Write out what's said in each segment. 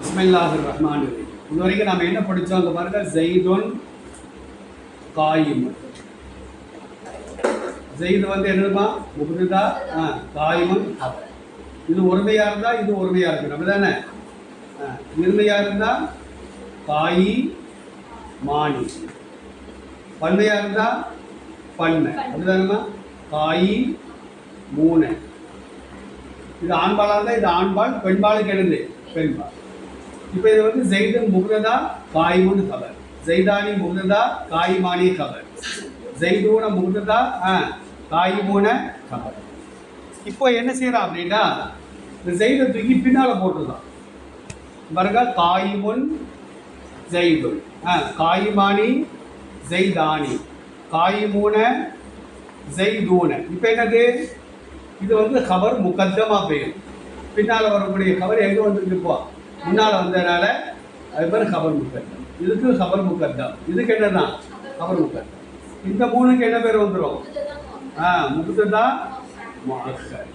இஸ்மில்லாஹு ரஹ்மான் இது வரைக்கும் நம்ம என்ன படிச்சோம் அங்கே பாருங்க? ஜெய்துன் காயும். ஜெயிது வந்து என்னதுமா முகுதா ஆ காயமும் இது ஒருமையா இருந்தா இது ஒருமையாக இருக்கு நம்ம தானே? இருமையாக இருந்தா காயி மானி பன்மையா இருந்தா பண்ணை அப்படிதானம்மா காயி மூணு இது ஆண்பாலாக இருந்தால் இது ஆண்பால் பெண்பாலுக்கு என்னது? பெண்பால். இப்போ இது வந்து ஜெய்தன் முகனதா காய்முன்னு கவர் ஜெய்தானி முகனதா காயிமானி கவர் ஜெய்தூன முகனதா ஆ காய்மூன கவர் இப்போ என்ன செய்யறான் அப்படின்னா இந்த ஜெய்தை தூக்கி பின்னால போட்டுருக்கான் பாருங்க காய்முன் ஜெய்துன். ஆ காய்மானி ஜெய்தானி. காய்மூன ஜெய்தூன. இப்போ என்னது? இது வந்து கவர் முகத்தமாக பெயர் பின்னால் வரக்கூடிய கவர் எங்கே வந்துருக்கு இப்போ முன்னால் வந்ததுனால அது பேர் கவர் முக்கட்டம் இதுக்கு கபர் முக்கட்டம் இதுக்கு என்னதான் கபர் முக்கட்டம் இந்த மூணுக்கு என்ன பேர் வந்துடும் ஆ முகுதா மாக்கர்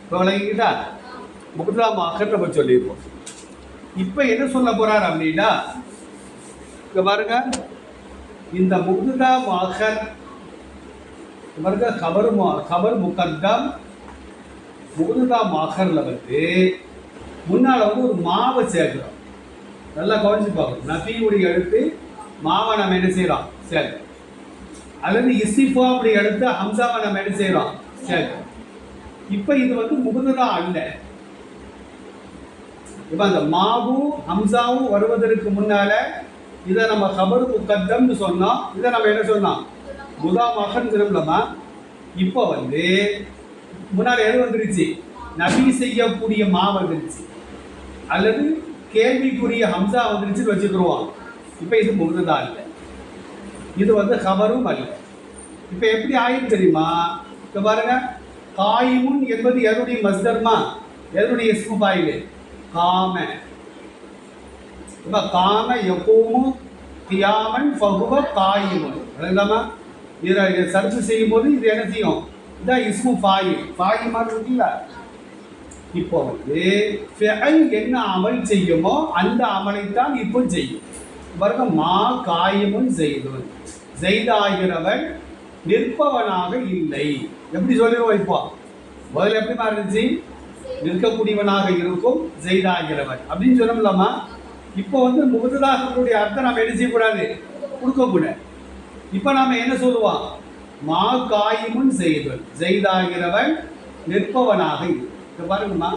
இப்போ விளங்கிக்கிட்டா? முகுதா மாக்கர் நம்ம சொல்லியிருக்கோம் இப்போ என்ன சொல்ல போகிறார் அப்படின்னா இங்கே பாருங்க. இந்த முகதா மாகர் பாருங்க கபர் கபர் முகத்தம் முகதா மாகரில் வந்து முன்னால் வந்து ஒரு மாவை சேர்க்குறோம். நல்லா கவனிச்சு பார்க்கணும். நபியுடைய எடுத்து மாவை நம்ம என்ன செய்கிறோம் சேர்க்கிறோம். அல்லது இசிஃபா அப்படி எடுத்து ஹம்சாவை நம்ம என்ன செய்கிறோம் சேர்க்கிறோம். இப்போ இது வந்து முகுந்ததா அல்ல. இப்போ அந்த மாவும் ஹம்சாவும் வருவதற்கு முன்னால இதை நம்ம கபர் முக்கத்தம்னு சொன்னோம். இதை நம்ம என்ன சொன்னோம்? முதா மகன் திரும்பலமா? இப்போ வந்து முன்னாடி எது வந்துருச்சு? நபி செய்யக்கூடிய மா வந்துருச்சு. அல்லது கேள்விக்குரிய ஹம்சா வந்துருச்சுன்னு வச்சுக்கிருவோம் இப்போ இது முகதா இல்லை. இது வந்து கபரும் அல்ல. இப்போ எப்படி ஆயிரும் தெரியுமா? இப்போ பாருங்க. காயுமுன் என்பது எதனுடைய மஸ்தர்மா? எதனுடைய இஸ்மு பாயிலு காம. இப்போ காம எப்பவும் கியாமன் பகுவ காயுமன். அதுதாம்மா இதை சர்ச்சு செய்யும் போது இது என்ன செய்யும்? இதான் இஸ்மு ஃபாயி ஃபாயி மாதிரி இப்போ வந்து ஃபெல் என்ன அமல் செய்யுமோ அந்த அமலைத்தான் இப்போ செய்யும். பாருங்க மா காயமும் செய்தவன் செய்தாகிறவன் நிற்பவனாக இல்லை. எப்படி சொல்லிடுவோம் இப்போ முதல்ல எப்படி இருந்துச்சு நிற்கக்கூடியவனாக இருக்கும் செய்தாகிறவன். அப்படின்னு சொன்னோம்லம்மா. இப்போ வந்து முகதுதாசனுடைய அர்த்தம் நம்ம என்ன செய்யக்கூடாது? கொடுக்கக்கூடாது. இப்போ நாம் என்ன சொல்லுவோம்? மா காயமும் செய்தல் செய்தாகிறவன் நிற்பவனாக இருக்கும் இது பாருங்கம்மா.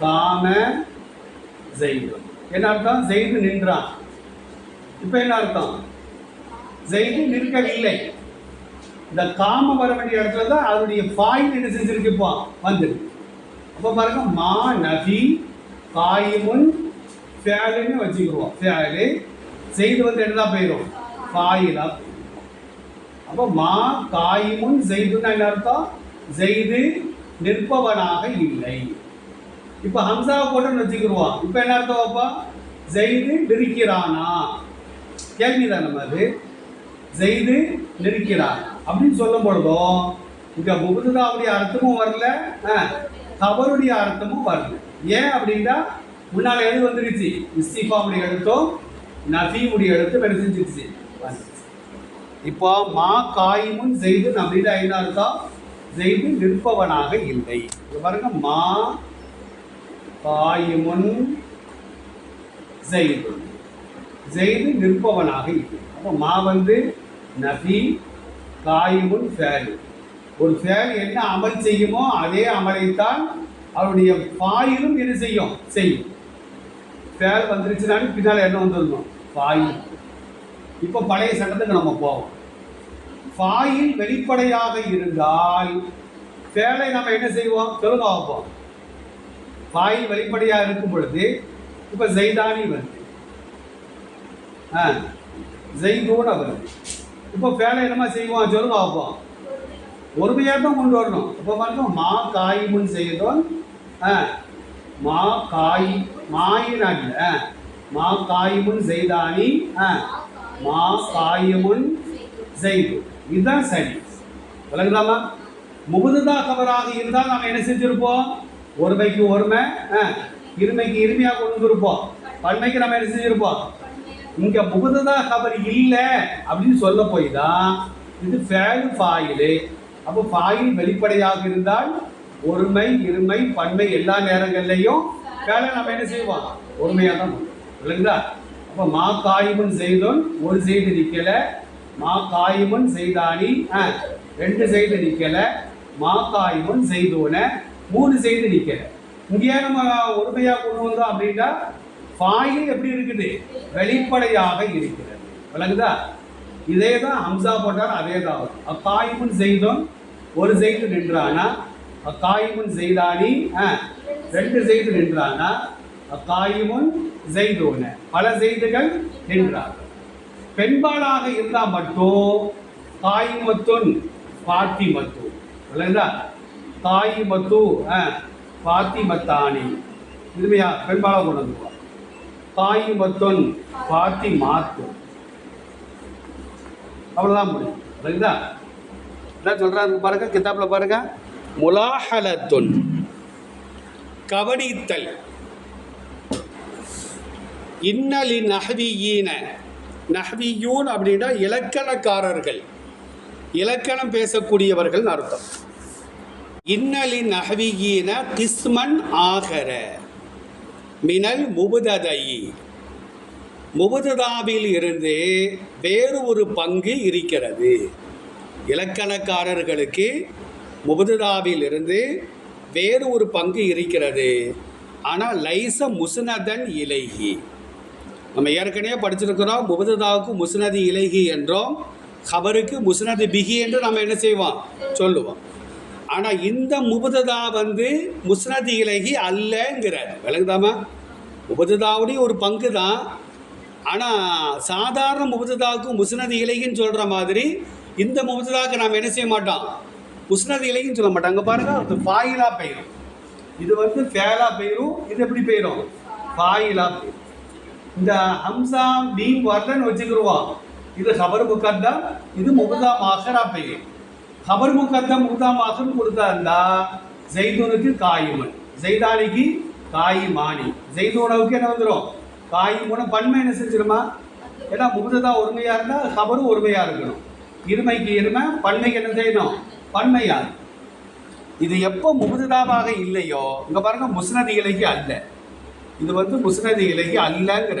காம ஜெயிது என்ன அர்த்தம்? செய்து நின்றான். இப்போ என்ன அர்த்தம்? ஜெயிது நிற்கவில்லை. இந்த காம வர வேண்டிய இடத்துல தான் அதனுடைய பாயிண்ட் என்ன செஞ்சிருக்கு இப்போ? வந்துருக்கு. அப்போ பாருங்க மா நபி காயிமுன் ஃபேலுன்னு வச்சுக்கிடுவோம். ஃபேலு. செய்து வந்து என்னதான் போயிடும் ஃபாயிலா அப்போ மா காயுமுன் ஜெயிதுன்னா என்ன அர்த்தம்? செய்து நிற்பவனாக இல்லை. இப்போ ஹம்சா போட்டு வச்சுக்கிடுவான் இப்போ என்ன அர்த்தம் அப்பா? செய்து நிற்கிறானா? கேள்விதான் நம்ம அது. ஜெயிது நிற்கிறான்? அப்படின்னு சொல்லும் பொழுதும் இங்கே முகுதாவுடைய அர்த்தமும் வரல கபருடைய அர்த்தமும் வரல. ஏன் அப்படின்னா முன்னால் எது வந்துருச்சு? இஸ்திஃபாவுடைய எழுத்தும் நஃபீமுடைய எழுத்தும் என்ன செஞ்சிருச்சு. இப்போ மா காயமும் செய்து அப்படின்னு ஐநா அர்த்தம்? செய்து நிற்பவனாக இல்லை. பாருங்க மா பாயுமுன் செய்து செய்து நிற்பவனாக இல்லை. அப்போ மா வந்து நபி காயுமுன் ஃபேல். ஒரு ஃபேல் என்ன அமல் செய்யுமோ அதே அமலைத்தான் அவருடைய பாயிலும் என்ன செய்யும் செய்யும். ஃபேல் வந்துருச்சுனாலும் பின்னால் என்ன வந்துடணும்? பாயும் இப்போ பழைய சட்டத்துக்கு நம்ம போவோம். ஃபாயில் வெளிப்படையாக இருந்தால் ஃபேலை நம்ம என்ன செய்வோம்? சொல்லுங்க பார்ப்போம் ஃபாயில் வெளிப்படையாக இருக்கும் பொழுது இப்போ ஜெய்தானி வருது. ஆ ஜெய்தூன வருது. இப்போ ஃபேலை என்னமா செய்வோம்? சொல்லுங்க பார்ப்போம் ஒருமையாக தான் கொண்டு வரணும். இப்போ பாருங்க மா காய்முன் செய்தோம் ஆ மா காய் மாயின் அல்ல மா காயமுன் செய்தானி ஆ மா காயமுன் செய்து இதுதான் சரி. விளங்குதாமா முகுதுதா கவராக இருந்தால் நாம் என்ன செஞ்சுருப்போம்? ஒருமைக்கு ஒருமை ஆ, இருமைக்கு இருமையாக கொண்டு வந்திருப்போம் பன்மைக்கு நம்ம என்ன செஞ்சுருப்போம்? இங்கே முகததா கபர் இல்லை அப்படின்னு சொல்ல போய் தான் இது ஃபேலு ஃபாயிலு அப்போ ஃபாயில் வெளிப்படையாக இருந்தால் ஒருமை இருமை பன்மை எல்லா நேரங்கள்லையும் வேலை நம்ம என்ன செய்வோம்? ஒருமையாக தான் பண்ணுவோம். அப்போ மா காய்வன் செய்தோன் ஒரு செய்து நிற்கலை மா காயுமன் செய்தானி? ஆ, ரெண்டு செய்து நிற்கல மா காயுமன் செய்தோன மூணு செய்து நிற்கல இங்கேயே நம்ம ஒருமையாக கொண்டு வந்தோம் அப்படின்னா ஃபாயில் எப்படி இருக்குது? வெளிப்படையாக இருக்கிறது. விளங்குதா? இதே தான் ஹம்சா போட்டார் அதே தான் வரும் அக்காயிமுன் செய்தோம் ஒரு செய்து நின்றானா? அக்காயிமுன் செய்தானி? ஆ, ரெண்டு செய்து நின்றானா? அக்காயிமுன் செய்தோன. பல செய்துகள் நின்றார்கள். பெண்பாலாக இருந்தால் மட்டும் தாய் மத்துன் பாத்தி மத்து இல்லைங்களா? தாய் மத்து ஆ, பாத்திமத்தானி இதுமையா பெண்பாளாக கொண்டு வந்துருவாங்க காயிமத்துன் பாத்தி மாத்து அவ்வளோதான் முடியும். இல்லைங்களா? என்ன சொல்கிறாங்க பாருங்க கிதாப்பில் பாருங்க. முலாஹலத்துன். கவனித்தல். இன்னலின் நஹவியீன நஹ்வியூன் அப்படின்னா இலக்கணக்காரர்கள். இலக்கணம் பேசக்கூடியவர்கள் அர்த்தம். இன்னலி நஹவியீன கிஸ்மன் ஆகர. மினல் முபுததை முபுததாவில் இருந்து வேறு ஒரு பங்கு இருக்கிறது. இலக்கணக்காரர்களுக்கு முபுததாவில் இருந்து வேறு ஒரு பங்கு இருக்கிறது. ஆனால் லைச முசுனதன் இலைகி நம்ம ஏற்கனவே படிச்சிருக்கிறோம் முபததாவுக்கு முசுனதி இலகி என்றோம் ஹபருக்கு முசுனதி பிகி என்று நம்ம என்ன செய்வோம்? சொல்லுவோம். ஆனால் இந்த முபததா வந்து முஸ்னதி இலகி அல்லங்கிறார். விளங்குதாமா? முபததாவுடைய ஒரு பங்கு தான் ஆனால் சாதாரண முபததாவுக்கு முஸ்னதி இலகின்னு சொல்கிற மாதிரி இந்த முபததாவுக்கு நாம் என்ன செய்ய மாட்டோம்? முஸ்னதி இலகின்னு சொல்ல மாட்டோம். அங்கே பாருங்க அது ஃபாயிலா பெயரும். இது வந்து ஃபேலாக பெயரும் இது எப்படி பெயரும்? ஃபாயிலா பெயரும். இந்த ஹம்சா மீன் வரலன்னு வச்சுக்கிருவோம் இது ஹபர் முக்கத்தம் இது முகுதா மாஹரா பெயர். ஹபர் முக்கத்தம் முகுதா மாஹர் கொடுத்தா ஜெய்தூனுக்கு காயுமன். ஜெய்தானிக்கு காயிமானி. ஜெய்தூனவுக்கு என்ன வந்துடும் காயிமுன பன்மை என்ன செஞ்சிருமா? ஏன்னா முகுதா ஒருமையாக இருந்தால் ஹபரும் ஒருமையாக இருக்கணும். இருமைக்கு இருமை பன்மைக்கு என்ன செய்யணும்? பன்மையாக இது எப்போ முகுததாவாக இல்லையோ இங்கே பாருங்கள் முஸ்னதி இலைக்கு அல்ல. இது வந்து முஸ்னதி இலகி அல்லங்கிற.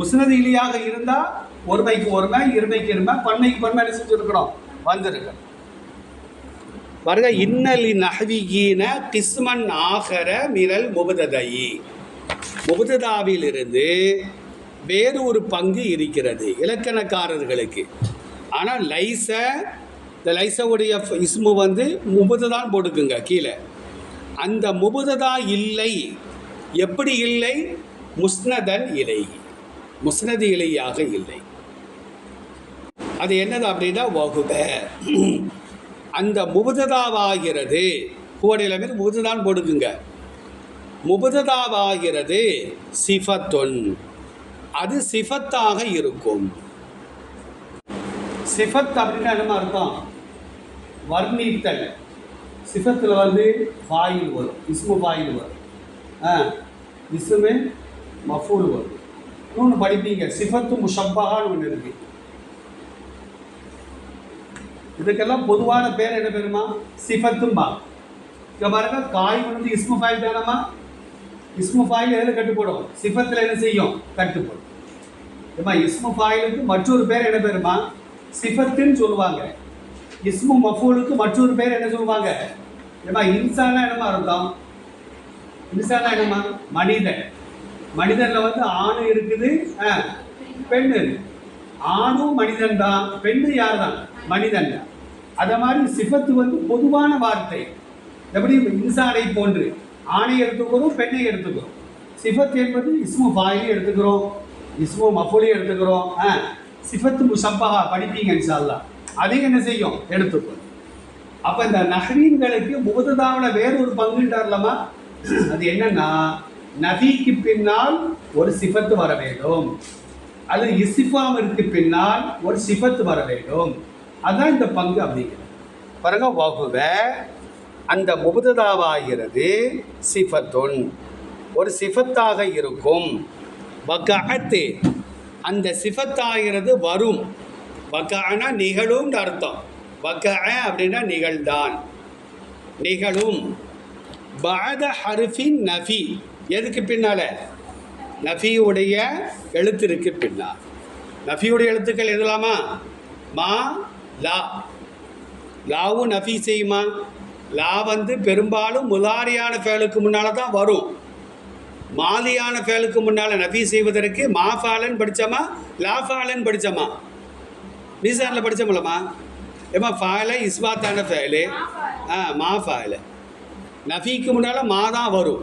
முஸ்னதி இலையாக இருந்தால் ஒருமைக்கு ஒருமை இருமைக்கு இருமை பன்மைக்கு பன்மை என்ன செஞ்சிருக்கணும்? வந்திருக்கு பாருங்க இன்னலி நஹவியீன கிஸ்மன் ஆகர மிரல் முபுததை முபததாவிலிருந்து வேறு ஒரு பங்கு இருக்கிறது இலக்கணக்காரர்களுக்கு. ஆனால் லைச இந்த லைசவுடைய இஸ்மு வந்து முபததான் போட்டுக்குங்க கீழே. அந்த முபததா இல்லை எப்படி இல்லை? முஸ்னதன் இலை முஸ்னது இலையாக இல்லை. அது என்னது அப்படின்னா வகுப. அந்த முபுததாவாகிறது. கூடையில் மீது முபுததான் போடுக்குங்க. முபுததாவாகிறது சிஃபத்தொன். அது சிஃபத்தாக இருக்கும். சிஃபத் அப்படின்னா என்னமா அர்த்தம்? வர்ணித்தல். சிஃபத்தில் வந்து ஃபாயில் வரும். இஸ்மு ஃபாயில் வரும். ஆ மஃபூல் வரும். இன்னொன்று படிப்பீங்க. சிஃபத்து முஷப்பகான்னு ஒன்று இருக்கு. இதுக்கெல்லாம் பொதுவான பேர் என்ன பேருமா சிஃபத்தும்பா இங்கே பாருங்க காய் வந்து இஸ்மு ஃபாயில் தானம்மா? இஸ்மு ஃபாயில் எதில் கட்டுப்படும்? சிஃபத்தில் என்ன செய்யும்? கட்டுப்படும். ஏமா இஸ்மு ஃபாயிலுக்கு மற்றொரு பேர் என்ன பேருமா சிஃபத்துன்னு சொல்லுவாங்க. இஸ்மு மஃபூலுக்கு மற்றொரு பேர் என்ன சொல்லுவாங்க? ஏமா இன்சானா என்னமா அர்த்தம்? இன்சானா என்னமா மனிதன் மனிதன்ல வந்து ஆணு இருக்குது ஆ, பெண்ணு ஆணும் மனிதன் தான் பெண்ணு யார் தான்? மனிதன் தான். மாதிரி சிஃபத்து வந்து பொதுவான வார்த்தை. எப்படி? இன்சானை போன்று. ஆணை எடுத்துக்கிறோம் பெண்ணை எடுத்துக்கிறோம். சிஃபத் என்பது இஸ்மு ஃபாயிலி எடுத்துக்கிறோம் இஸ்மு மஃபுலையும் எடுத்துக்கிறோம் ஆ. சிஃபத்து முசப்பஹா படிப்பீங்க இன்ஷால்லா அதையும் என்ன செய்யும்? எடுத்துக்கணும். அப்போ இந்த நஹரீன்களுக்கு முகதாவில் வேறு ஒரு பங்குன்றார்லமா அது என்னன்னா நபிக்கு பின்னால் ஒரு சிபத்து வர வேண்டும். அது இஸ்திஃபாமிற்கு பின்னால் ஒரு சிபத்து வர வேண்டும். அதான் இந்த பங்கு அப்படிங்கிறது. பாருங்க வகுவ அந்த முபுததாவாகிறது சிஃபத்துன். ஒரு சிஃபத்தாக இருக்கும். வக்கஅத்து அந்த சிஃபத்தாகிறது வரும். வக்கானா நிகழும்னு அர்த்தம். வக்க அப்படின்னா நிகழ்தான் நிகழும். பாத ஹர்ஃபின் நஃபி. எதுக்கு பின்னால? நஃபியுடைய எழுத்திற்கு பின்னால். நஃபியுடைய எழுத்துக்கள் எதுலாமா மா லா. லாவும் நஃபி செய்யுமா? லா வந்து பெரும்பாலும் முலாரியான ஃபேலுக்கு முன்னால் தான் வரும். மாலியான ஃபேலுக்கு முன்னால் நஃபி செய்வதற்கு மா ஃபாலன் படித்தோமா? லா ஃபாலன் படித்தோமா? மீசானில் படித்தோம்லம்மா ஏமா ஃபால இஸ்பாத்தான ஃபேலு. ஆ மா ஃபாயில நஃபிக்கு முன்னால் மா தான் வரும்.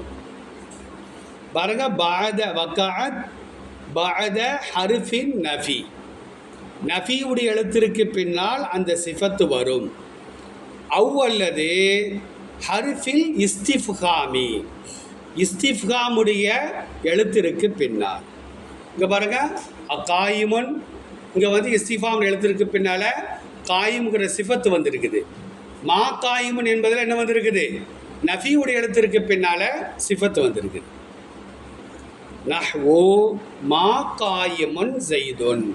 பாருங்க பாத வக்காத் பாத ஹர்ஃபின் நஃபி. நஃபியுடைய எழுத்திற்கு பின்னால் அந்த சிஃபத்து வரும். அவ் அல்லது ஹர்ஃபில் இஸ்திஃப்ஹாமி. இஸ்திஃப்ஹாமுடைய எழுத்திற்கு பின்னால். இங்கே பாருங்க அக்காயிமுன் இங்கே வந்து இஸ்திஃபாம் எழுத்திற்கு பின்னால் காயிமுங்கிற சிஃபத்து வந்திருக்குது. மா காயிமுன் என்பதில் என்ன வந்திருக்குது? நஃபியுடைய எழுத்திற்கு பின்னால் சிஃபத்து வந்திருக்கு. நஹ்வோ மா காயிமுன் ஜெய்துன்.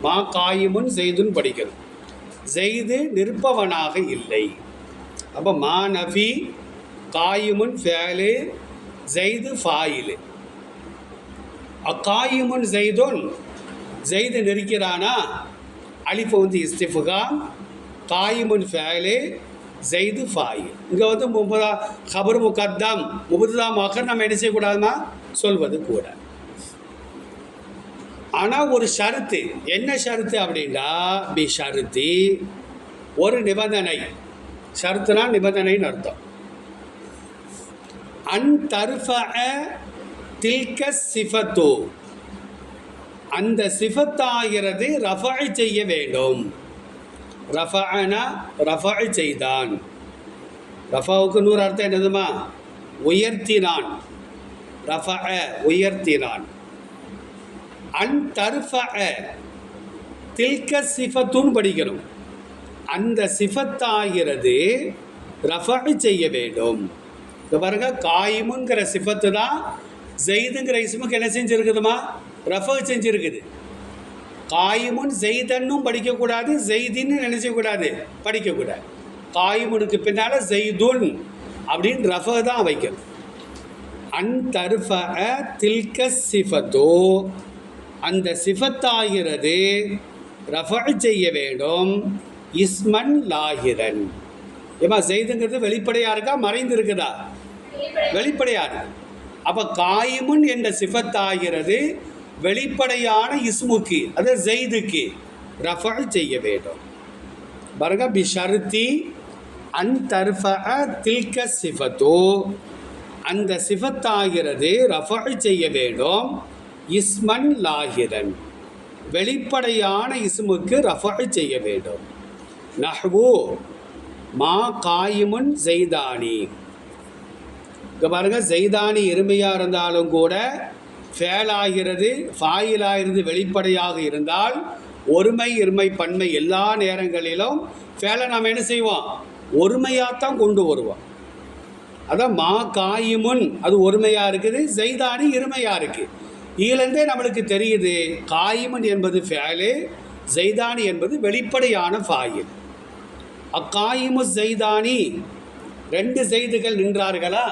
மா காயிமுன் ஜெய்துன் படிக்கணும். ஜெய்து நிற்பவனாக இல்லை. அப்போ மா நஃபி காயிமுன் ஃபேலு ஜெய்து ஃபாயிலு. அக்காயிமுன் ஜெய்துன் ஜெய்து நிற்கிறானா? அலிஃபு வந்து இஸ்திஃபுகா காயிமுன் ஃபேலு ஜெய்து ஃபாயில் இங்கே வந்து முப்பதா ஹபர் முகத்தம் முபதுதா மக்கர் நம்ம என்ன செய்யக்கூடாதுமா? சொல்வது கூட. ஆனால் ஒரு ஷருத்து. என்ன ஷருத்து அப்படின்னா பி ஷருத்தி ஒரு நிபந்தனை. ஷருத்துனா நிபந்தனைன்னு அர்த்தம். அன் தர்ஃப தில்க சிஃபத்து. அந்த சிஃபத்தாகிறது ரஃபாய் செய்ய வேண்டும். ரஃபானா ரஃபை செய்தான். ரஃபாவுக்கு நூறு அர்த்தம் என்னதுமா? உயர்த்தினான். ரஃப உயர்த்தினான். அன் தர்ஃப தில்க சிஃபத்துன்னு படிக்கணும். அந்த சிஃபத்தாகிறது ரஃபை செய்ய வேண்டும். இப்போ பாருங்க காயிமுங்கிற சிஃபத்து தான் ஜெயிதுங்கிற இசுமுக்கு என்ன செஞ்சுருக்குதுமா? ரஃப செஞ்சுருக்குது. காயிமுன் ஜெய்தன்னும் படிக்கக்கூடாது ஜெய்தின்னு நினைச்சக்கூடாது படிக்கக்கூடாது. காயிமுனுக்கு பின்னால் ஜெய்துன் அப்படின்னு ரஃப தான் வைக்கணும். அன் தர்ஃப தில்க சிஃபத்தோ. அந்த சிஃபத்தாகிறது ரஃப செய்ய வேண்டும். இஸ்மன் லாகிரன். ஏமா செய்துங்கிறது வெளிப்படையாக இருக்கா மறைந்து இருக்குதா வெளிப்படையாக இருக்கு. அப்போ காயிமுன் என்ற சிஃபத்தாகிறது வெளிப்படையான இஸ்முக்கு அது ஜெய்துக்கு ரஃப செய்ய வேண்டும். பாருங்க பி ஷருத்தி தர்ஃப தில்க சிஃபத்தோ. அந்த சிஃபத்தாகிறது ரஃப செய்ய வேண்டும். இஸ்மன் லாகிரன் வெளிப்படையான இஸ்முக்கு ரஃப செய்ய வேண்டும். நஹ்வு மா காயிமுன் ஜெய்தானி. இங்கே பாருங்க ஜெய்தானி எருமையாக இருந்தாலும் கூட ஃபேலாகிறது ஃபாயிலாகிறது வெளிப்படையாக இருந்தால் ஒருமை இருமை பன்மை எல்லா நேரங்களிலும் ஃபேலை நாம் என்ன செய்வோம்? ஒருமையாகத்தான் கொண்டு வருவோம். அதான் மா காயுமுன் அது ஒருமையாக இருக்குது செய்தானி இருமையாக இருக்குது இதுலேருந்தே நம்மளுக்கு தெரியுது காயுமன் என்பது ஃபேலு ஜெய்தானி என்பது வெளிப்படையான ஃபாயில் அக்காயிமு ஜெய்தானி ரெண்டு செய்துகள் நின்றார்களா?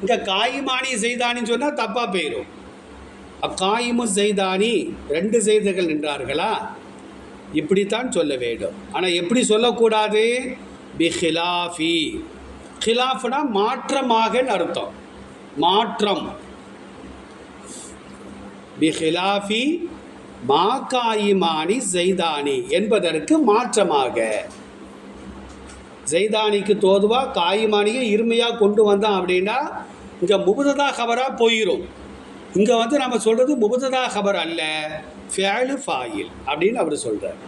இங்கே காயுமானி செய்தானின்னு சொன்னால் தப்பாக போயிடும் அக்காயிமு செய்தானி ரெண்டு செய்திகள் நின்றார்களா? இப்படித்தான் சொல்ல வேண்டும். ஆனால் எப்படி சொல்லக்கூடாது? பி ஹிலாஃபி. ஹிலாஃப்னா மாற்றமாக அர்த்தம். மாற்றம். பி ஹிலாஃபி மா காயிமானி ஜெய்தானி என்பதற்கு மாற்றமாக. ஜெய்தானிக்கு தோதுவா காயிமானியை இருமையாக கொண்டு வந்தான் அப்படின்னா இங்கே முபததா கவராக போயிடும் இங்கே வந்து நம்ம சொல்கிறது முபததா ஹபர் அல்ல ஃபேலு ஃபாயில் அப்படின்னு அவர் சொல்கிறார்